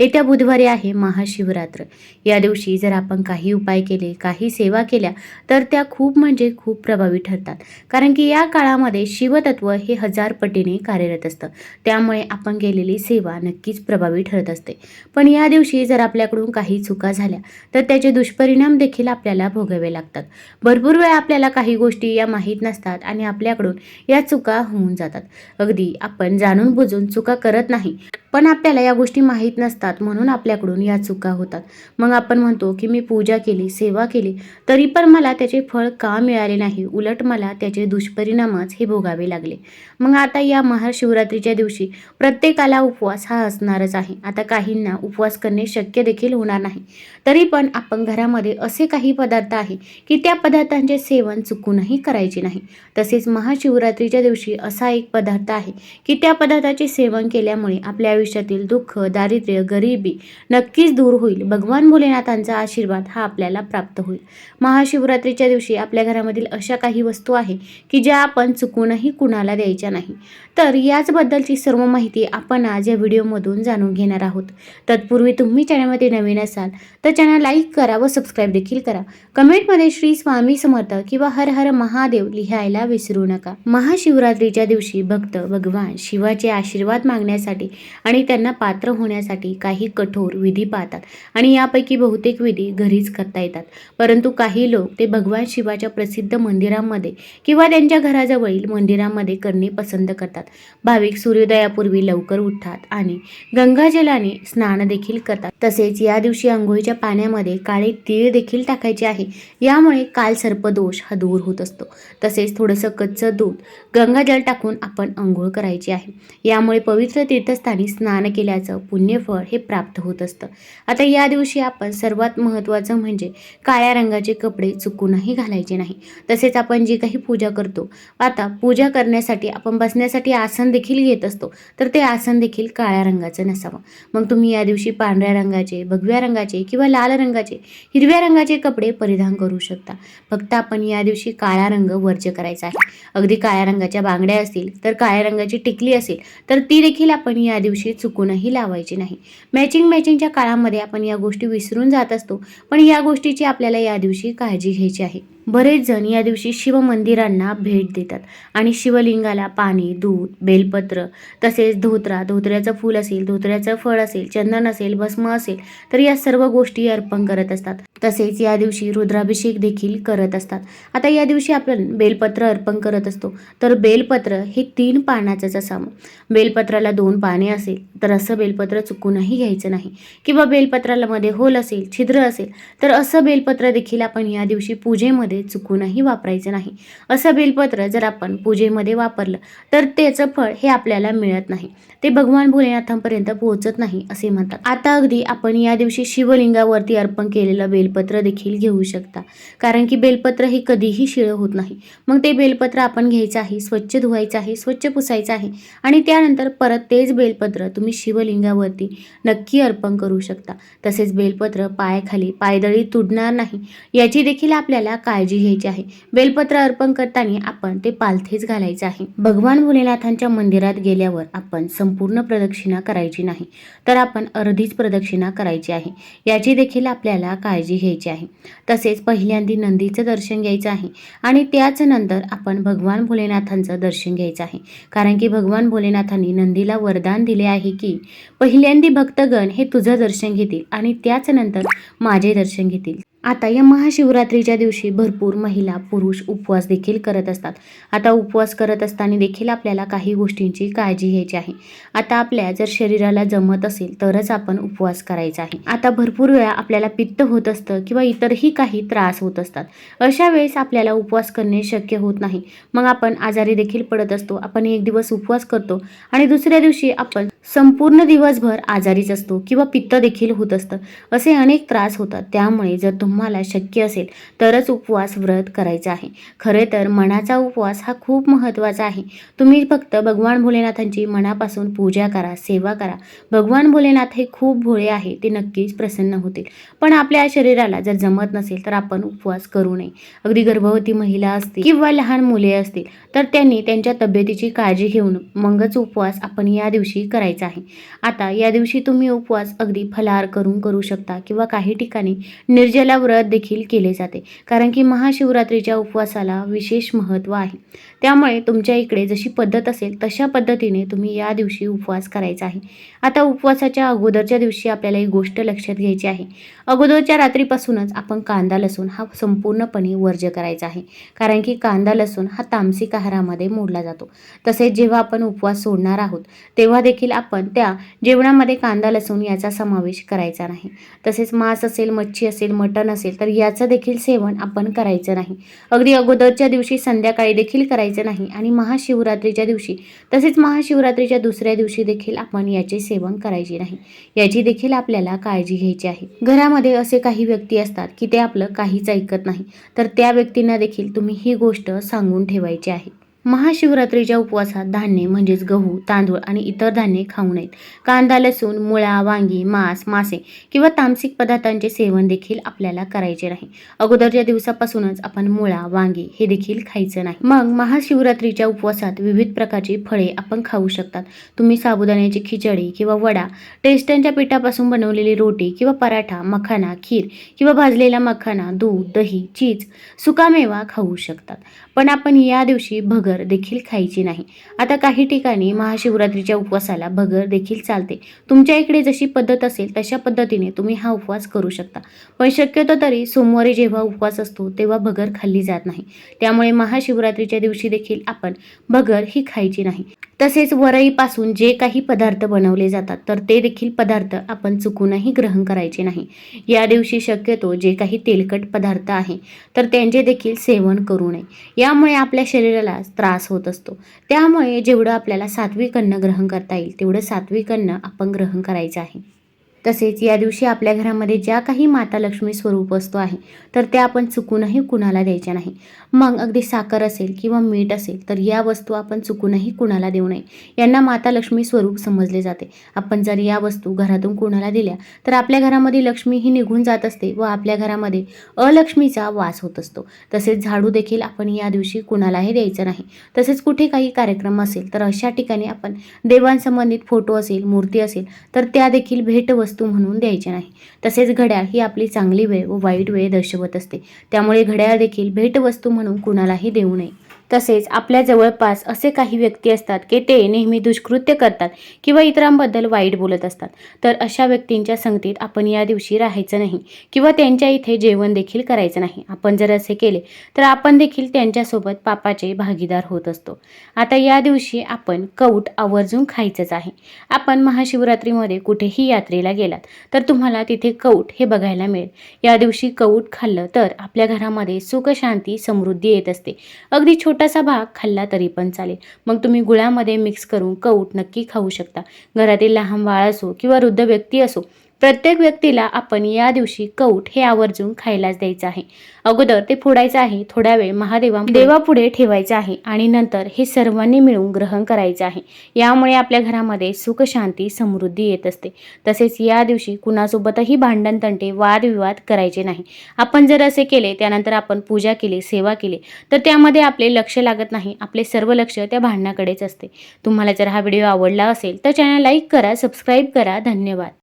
येत्या बुधवारी आहे महाशिवरात्र. या दिवशी जर आपण काही उपाय केले काही सेवा केल्या तर त्या खूप म्हणजे खूप प्रभावी ठरतात. कारण की या काळामध्ये शिवतत्व हे हजार पटीने कार्यरत असतं. त्यामुळे आपण केलेली सेवा नक्कीच प्रभावी ठरत असते. पण या दिवशी जर आपल्याकडून काही चुका झाल्या तर त्याचे दुष्परिणाम देखील आपल्याला भोगावे लागतात. भरपूर वेळा आपल्याला काही गोष्टी या माहीत नसतात आणि आपल्याकडून या चुका होऊन जातात. अगदी आपण जाणून बुजून चुका करत नाही पण आपल्याला या गोष्टी माहीत नसतात. म्हणून आपल्याकडून या चुका होतात. मग आपण म्हणतो की मी पूजा केली सेवा केली तरी पण मला त्याचे फळ का मिळाले नाही? उलट मला त्याचे दुष्परिणामच हे भोगावे लागले. मग आता या महाशिवरात्रीच्या दिवशी प्रत्येकाला उपवास हा असणारच आहे. आता काहींना उपवास करणे शक्य देखील होणार नाही. तरी पण आपण घरामध्ये असे काही पदार्थ आहे की त्या पदार्थांचे सेवन चुकूनही करायचे नाही. तसेच महाशिवरात्रीच्या दिवशी असा एक पदार्थ आहे की त्या पदार्थाचे सेवन केल्यामुळे आपल्या आयुष्यातील दुःख दारिद्र्य गरिबी नक्कीच दूर होईल. भगवान भोलेनाथांचा आशीर्वाद हा आपल्याला प्राप्त होईल. महाशिवरात्रीच्या दिवशी आपल्या घरामधील अशा काही वस्तू आहे की ज्या आपण चुकूनही कुणाला द्यायच्या नाही. तर याचबद्दलची सर्व माहिती आपण आज या व्हिडिओमधून जाणून घेणार आहोत. तत्पूर्वी तुम्ही चॅनलमध्ये नवीन असाल तर चॅनल लाईक करा व सबस्क्राईब देखील करा. कमेंटमध्ये श्री स्वामी समर्थ किंवा हर हर महादेव लिहायला विसरू नका. महाशिवरात्रीच्या दिवशी भक्त भगवान शिवाचे आशीर्वाद मागण्यासाठी आणि त्यांना पात्र होण्यासाठी काही कठोर विधी पाहतात आणि यापैकी बहुतेक विधी घरीच करता येतात. परंतु काही लोक ते भगवान शिवाच्या प्रसिद्ध मंदिरांमध्ये किंवा त्यांच्या घराजवळील मंदिरांमध्ये करणे पसंत करतात. भाविक सूर्योदयापूर्वी लवकर उठतात आणि गंगाजलाने स्नान देखील करतात. तसेच या दिवशी आंघोळीच्या पाण्यामध्ये काळे तीळ देखील टाकायचे आहे. यामुळे काल सर्पदोष हा दूर होत असतो. तसेच थोडंसं कच्चं दूध गंगाजल टाकून आपण आंघोळ करायची आहे. यामुळे पवित्र तीर्थस्थानी स्नान केल्याचं पुण्यफळ हे प्राप्त होत असतं. आता या दिवशी आपण सर्वात महत्त्वाचं म्हणजे काळ्या रंगाचे कपडे चुकूनही घालायचे नाही. तसेच आपण जी काही पूजा करतो आता पूजा करण्यासाठी आपण बसण्यासाठी आसन देखील घेत असतो तर ते आसन देखील काळ्या रंगाचं नसावं. मग तुम्ही या दिवशी पांढऱ्या रंगाचे भगव्या रंगाचे किंवा लाल रंगाचे हिरव्या रंगाचे कपडे परिधान करू शकता. फक्त आपण या दिवशी काळा रंग वर्ज्य करायचा आहे. अगदी काळ्या रंगाच्या बांगड्या असतील तर काळ्या रंगाची टिकली असेल तर ती देखील आपण या दिवशी चुकूनही लावायची नाही. मॅचिंग मॅचिंगच्या काळामध्ये आपण या गोष्टी विसरून जात असतो. पण या गोष्टीची आपल्याला या दिवशी काळजी घ्यायची आहे. बरेच जण या दिवशी शिव मंदिरांना भेट देतात आणि शिवलिंगाला पाणी दूध बेलपत्र तसेच धोत्रा धोत्र्याचं फूल असेल धोत्र्याचं फळ असेल चंदन असेल भस्म असेल तर या सर्व गोष्टी अर्पण करत असतात. तसेच या दिवशी रुद्राभिषेक देखील करत असतात. आता या दिवशी आपण बेलपत्र अर्पण करत असतो. तर बेलपत्र हे तीन पानाचंच असावं. बेलपत्राला दोन पाने असेल तर असं बेलपत्र चुकूनही घ्यायचं नाही. किंवा बेलपत्राला मध्ये होल असेल छिद्र असेल तर असं बेलपत्र देखील आपण या दिवशी पूजेमध्ये चुकूनही वापरायचं नाही. असं बेलपत्र जर आपण पूजेमध्ये वापरलं तर त्याचं फळ हे आपल्याला मिळत नाही. ते भगवान भोलेनाथांपर्यंत पोहोचत नाही असे म्हणतात. आता अगदी आपण या दिवशी शिवलिंगावरती अर्पण केलेलं बेलपत्र देखील घेऊ शकता. कारण की बेलपत्र हे कधीही शिळं होत नाही. मग ते बेलपत्र आपण घ्यायचं आहे स्वच्छ धुवायचं आहे स्वच्छ पुसायचं आहे आणि त्यानंतर परत तेच बेलपत्र तुम्ही शिवलिंगावरती नक्की अर्पण करू शकता. तसेच बेलपत्र पायाखाली पायदळी तुडणार नाही. याची देखील आपल्याला काय काळजी घ्यायची आहे. बेलपत्र अर्पण करताना आपण ते पालथेच घालायचं आहे. भगवान भोलेनाथांच्या मंदिरात गेल्यावर आपण संपूर्ण प्रदक्षिणा करायची नाही तर आपण अर्धीच प्रदक्षिणा करायची आहे. याची देखील आपल्याला काळजी घ्यायची आहे. तसेच पहिल्यांदी नंदीचं दर्शन घ्यायचं आहे आणि त्याच नंतर आपण भगवान भोलेनाथांचं दर्शन घ्यायचं आहे. कारण की भगवान भोलेनाथांनी नंदीला वरदान दिले आहे की पहिल्यांदी भक्तगण हे तुझं दर्शन घेतील आणि त्याच नंतर माझे दर्शन घेतील. आता या महाशिवरात्रीच्या दिवशी भरपूर महिला पुरुष उपवास देखील करत असतात. आता उपवास करत असताना देखील आपल्याला काही गोष्टींची काळजी घ्यायची आहे. आता आपल्या जर शरीराला जमत असेल तरच आपण उपवास करायचा आहे. आता भरपूर वेळा आपल्याला पित्त होत असतं किंवा इतरही काही त्रास होत असतात. अशा वेळेस आपल्याला उपवास करणे शक्य होत नाही. मग आपण आजारी देखील पडत असतो. आपण एक दिवस उपवास करतो आणि दुसऱ्या दिवशी आपण संपूर्ण दिवसभर आजारीच असतो किंवा पित्त देखील होत असतं असे अनेक त्रास होतात. त्यामुळे जर तुम्हाला शक्य असेल तरच उपवास व्रत करायचा आहे. खरे तर मनाचा उपवास हा खूप महत्त्वाचा आहे. तुम्ही फक्त भगवान भोलेनाथांची मनापासून पूजा करा सेवा करा. भगवान भोलेनाथ हे खूप भोळे आहे ते नक्कीच प्रसन्न होतील. पण आपल्या शरीराला जर जमत नसेल तर आपण उपवास करू नये. अगदी गर्भवती महिला असतील किंवा लहान मुले असतील तर त्यांनी त्यांच्या तब्येतीची काळजी घेऊन मगच उपवास आपण या दिवशी करायचा आहे. आता या दिवशी तुम्ही उपवास अगदी फलाहार करून करू शकता किंवा काही ठिकाणी निर्जला व्रत देखील केले जाते. कारण की महाशिवरात्रीच्या उपवासाला विशेष महत्त्व आहे. त्यामुळे तुमच्या इकडे जशी पद्धत असेल तशा पद्धतीने तुम्ही या दिवशी उपवास करायचा आहे. आता उपवासाच्या अगोदरच्या दिवशी आपल्याला एक गोष्ट लक्षात घ्यायची आहे. अगोदरच्या रात्रीपासूनच आपण कांदा लसूण हा संपूर्णपणे वर्ज्य करायचा आहे. कारण की कांदा लसूण हा तामसिक आहारामध्ये मोडला जातो. तसेच जेव्हा आपण उपवास सोडणार आहोत तेव्हा देखील आपण त्या जेवणामध्ये कांदा लसूण याचा समावेश करायचा नाही. तसेच मांस असेल मच्छी असेल मटण असेल तर याचं देखील सेवन आपण करायचं नाही. अगदी अगोदरच्या दिवशी संध्याकाळी देखील करायचं नाही आणि महाशिवरात्रीच्या दिवशी तसेच महाशिवरात्रीच्या दुसऱ्या दिवशी देखील आपण याचे सेवन करायचे नाही. याची देखील आपल्याला काळजी घ्यायची आहे. घरामध्ये असे काही व्यक्ती असतात की ते आपलं काहीच ऐकत नाही. तर त्या व्यक्तींना देखील तुम्ही ही गोष्ट सांगून ठेवायची आहे. महाशिवरात्रीच्या उपवासात धान्य म्हणजेच गहू तांदूळ आणि इतर धान्ये खाऊ नयेत. कांदा लसूण मुळा वांगी मांस मासे किंवा तामसिक पदार्थांचे सेवन देखील आपल्याला करायचे नाही. अगोदरच्या दिवसापासूनच आपण मुळा वांगी हे देखील खायचं नाही. मग महाशिवरात्रीच्या उपवासात विविध प्रकारची फळे आपण खाऊ शकतात. तुम्ही साबुदाण्याची खिचडी किंवा वडा टेस्टांच्या पिठापासून बनवलेली रोटी किंवा पराठा मखाना खीर किंवा भाजलेला मखाना दूध दही चीज सुकामेवा खाऊ शकतात. पण आपण या दिवशी भगर भगर देखील खायची नाही. आता काही ठिकाणी महाशिवरात्रीच्या उपवासाला भगर देखील चालते. तुमच्या इकडे जशी पद्धत असेल तशा पद्धतीने तुम्ही हा उपवास करू शकता. पण शक्यतो तरी सोमवारी जेव्हा उपवास असतो तेव्हा भगर खाल्ली जात नाही. त्यामुळे महाशिवरात्रीच्या दिवशी देखील आपण भगर ही खायची नाही. तसेच वरईपासून जे काही पदार्थ बनवले जातात तर ते देखील पदार्थ आपण चुकूनही ग्रहण करायचे नाही. या दिवशी शक्यतो जे काही तेलकट पदार्थ आहे तर त्यांचे देखील सेवन करू नये. यामुळे आपल्या शरीराला त्रास होत असतो. त्यामुळे जेवढं आपल्याला सात्विक अन्न ग्रहण करता येईल तेवढं सात्विक अन्न आपण ग्रहण करायचं आहे. तसेच या दिवशी आपल्या घरामध्ये ज्या काही माता लक्ष्मी स्वरूप असतो आहे तर त्या आपण चुकूनही कुणाला द्यायच्या नाही. मग अगदी साखर असेल किंवा मीठ असेल तर या वस्तू आपण चुकूनही कुणाला देऊ नये. यांना माता लक्ष्मी स्वरूप समजले जाते. आपण जर या वस्तू घरातून कुणाला दिल्या तर आपल्या घरामध्ये लक्ष्मी ही निघून जात असते व आपल्या घरामध्ये अलक्ष्मीचा वास होत असतो. तसेच झाडू देखील आपण या दिवशी कुणालाही द्यायचं नाही. तसेच कुठे काही कार्यक्रम असेल तर अशा ठिकाणी आपण देवांसंबंधित फोटो असेल मूर्ती असेल तर त्या देखील भेटवस्तू म्हणून द्यायची नाही. तसेच घड्याळ ही आपली चांगली वेळ व वाईट वेळ दर्शवत असते. त्यामुळे घड्याळ देखील भेटवस्तू म्हणून कुणालाही देऊ नये. तसेच आपल्या जवळपास असे काही व्यक्ती असतात की ते नेहमी दुष्कृत्य करतात किंवा इतरांबद्दल वाईट बोलत असतात. तर अशा व्यक्तींच्या संगतीत आपण या दिवशी राहायचं नाही किंवा त्यांच्या इथे जेवण देखील करायचं नाही. आपण जर असे केले तर आपण देखील त्यांच्यासोबत पापाचे भागीदार होत असतो. आता या दिवशी आपण कौट आवर्जून खायचंच आहे. आपण महाशिवरात्रीमध्ये कुठेही यात्रेला गेलात तर तुम्हाला तिथे कौट हे बघायला मिळेल. या दिवशी कौट खाल्लं तर आपल्या घरामध्ये सुख शांती समृद्धी येत असते. अगदी छोटासा भाग खाल्ला तरी पण चालेल. मग तुम्ही गुळामध्ये मिक्स करून कौट नक्की खाऊ शकता. घरातील लहान बाळ असो किंवा वृद्ध व्यक्ती असो प्रत्येक व्यक्तीला आपण या दिवशी कौट हे आवर्जून खायलाच द्यायचं आहे. अगोदर ते फोडायचं आहे थोडा वेळ महादेवा देवापुढे ठेवायचं आहे आणि नंतर हे सर्वांनी मिळून ग्रहण करायचं आहे. यामुळे आपल्या घरामध्ये सुख शांती समृद्धी येत असते. तसेच या दिवशी कुणासोबतही भांडण तंटे वादविवाद करायचे नाही. आपण जर असे केले त्यानंतर आपण पूजा केली सेवा केली तर त्यामध्ये आपले लक्ष लागत नाही. आपले सर्व लक्ष त्या भांडणाकडेच असते. तुम्हाला जर हा व्हिडिओ आवडला असेल तर चॅनल लाईक करा सबस्क्राईब करा. धन्यवाद.